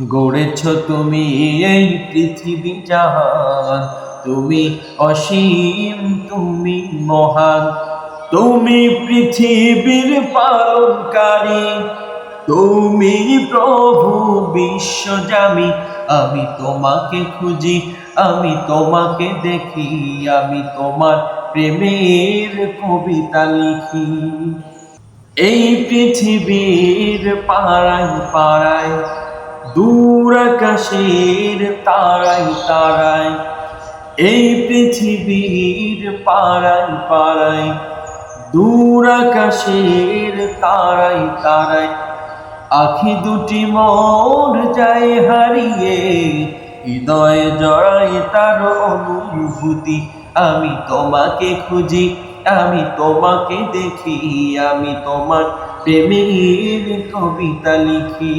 গড়েছ তুমি এই পৃথিবী জাহান। তুমি অসীম, তুমি মহান। তুমি পৃথিবীর পালনকারী। তুমি প্রভু বিশ্বজামি আমি তোমাকে খুঁজি, আমি তোমাকে দেখি। আমি তোমার প্রেমের কবিতা লিখি। এই পৃথিবীর পাড়ায় পাড়ায় দূর তারাই তারাই এই পৃথিবীর পাড়ায় পাড়ায়, দূর তারাই তারাই আখি দুটি মোর যায় হারিয়ে, হৃদয়ে জড়াই তার অনুভূতি, আমি তোমাকে খুঁজি, আমি তোমাকে দেখি, আমি তোমার প্রেমের কবিতা লিখি।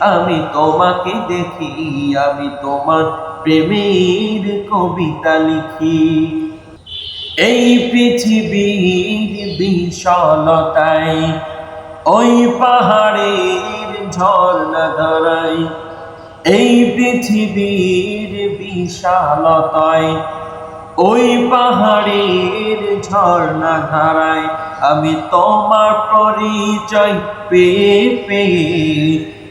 আমি তোমাকে দেখি, আমি তোমার প্রেমের কবিতা লিখি। এই পৃথিবীর বিশালতায় ওই পাহাড়ের ঝর্ণা ধরাই, এই পৃথিবীর বিশালতায় ওই পাহাড়ের ঝর্ণা ধারায় আমি তোমার পরিচয় পেয়ে পেয়ে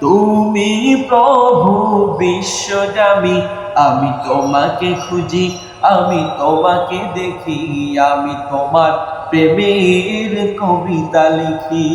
তুমি প্রভু বিশ্বজামি আমি তোমাকে খুঁজি আমি তোমাকে দেখি আমি তোমার প্রেমের কবিতা লিখি।